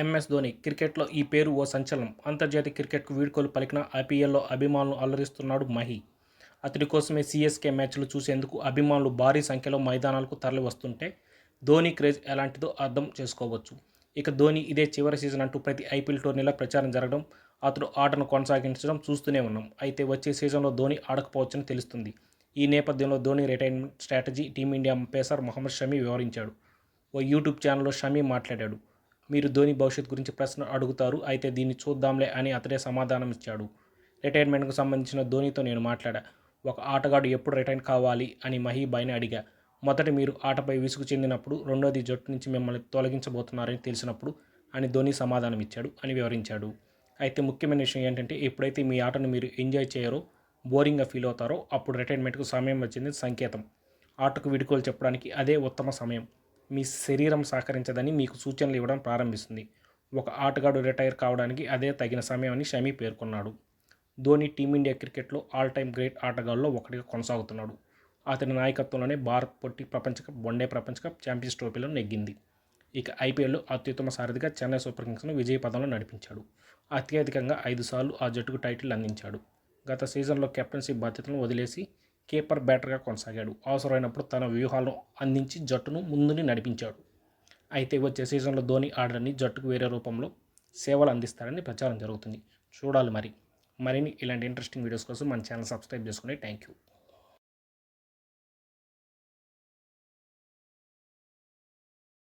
MS Dhoni క్రికెట్లో ఈ పేరు ఓ సంచలనం. అంతర్జాతీయ క్రికెట్కు వీడ్కోలు పలికిన ఐపీఎల్లో అభిమానులు అలరిస్తున్నాడు మహి. అతడి కోసమే సీఎస్కే మ్యాచ్లు చూసేందుకు అభిమానులు భారీ సంఖ్యలో మైదానాలకు తరలి వస్తుంటే ధోని క్రేజ్ ఎలాంటిదో అర్థం చేసుకోవచ్చు. ఇక ధోని ఇదే చివరి సీజన్ అంటూ ప్రతి ఐపీఎల్ టోర్నీలో ప్రచారం జరగడం అతడు ఆటను కొనసాగించడం చూస్తూనే ఉన్నాం. అయితే వచ్చే సీజన్లో ధోని ఆడకపోవచ్చని తెలుస్తుంది. ఈ నేపథ్యంలో Dhoni retirement strategy team India pacer Mohammed Shami వివరించాడు. ఓ యూట్యూబ్ ఛానల్లో షమీ మాట్లాడాడు. మీరు ధోని భవిష్యత్ గురించి ప్రశ్న అడుగుతారు అయితే దీన్ని చూద్దాంలే అని అతడే సమాధానం ఇచ్చాడు. రిటైర్మెంట్కు సంబంధించిన ధోనితో నేను మాట్లాడా ఒక ఆటగాడు ఎప్పుడు రిటైర్ కావాలి అని మహీబాయిని అడిగా. మొదట మీరు ఆటపై విసుగు చెందినప్పుడు రెండోది జట్టు నుంచి మిమ్మల్ని తొలగించబోతున్నారని తెలిసినప్పుడు అని ధోని సమాధానం ఇచ్చాడు అని వివరించాడు. అయితే ముఖ్యమైన విషయం ఏంటంటే ఎప్పుడైతే మీ ఆటను మీరు ఎంజాయ్ చేయరో బోరింగ్గా ఫీల్ అవుతారో అప్పుడు రిటైర్మెంట్కు సమయం వచ్చింది సంకేతం. ఆటకు విడుకోలు చెప్పడానికి అదే ఉత్తమ సమయం. మీ శరీరం సహకరించదని మీకు సూచనలు ఇవ్వడం ప్రారంభిస్తుంది. ఒక ఆటగాడు రిటైర్ కావడానికి అదే తగిన సమయం అని షమీ పేర్కొన్నాడు. ధోని టీమిండియా క్రికెట్లో ఆల్ టైమ్ గ్రేట్ ఆటగాళ్ళలో ఒకటిగా కొనసాగుతున్నాడు. అతని నాయకత్వంలోనే భారత్ పొట్టి ప్రపంచ కప్ వన్డే ప్రపంచ కప్ ఛాంపియన్స్ ట్రోఫీలో నెగ్గింది. ఇక ఐపీఎల్లో అత్యుత్తమ సారథిగా చెన్నై సూపర్ కింగ్స్ను విజయ పదంలో నడిపించాడు. అత్యధికంగా ఐదు సార్లు ఆ జట్టుకు టైటిల్ అందించాడు. గత సీజన్లో కెప్టెన్సీ బాధ్యతలను వదిలేసి కీపర్ బ్యాటర్గా కొనసాగాడు. అవసరమైనప్పుడు తన వ్యూహాలను అందించి జట్టును ముందుని నడిపించాడు. అయితే వచ్చే సీజన్లో ధోని ఆర్డర్ని జట్టుకు వేరే రూపంలో సేవలు అందిస్తారని ప్రచారం జరుగుతుంది. చూడాలి మరి. మరిన్ని ఇలాంటి ఇంట్రెస్టింగ్ వీడియోస్ కోసం మన ఛానల్ సబ్స్క్రైబ్ చేసుకుని థ్యాంక్ యూ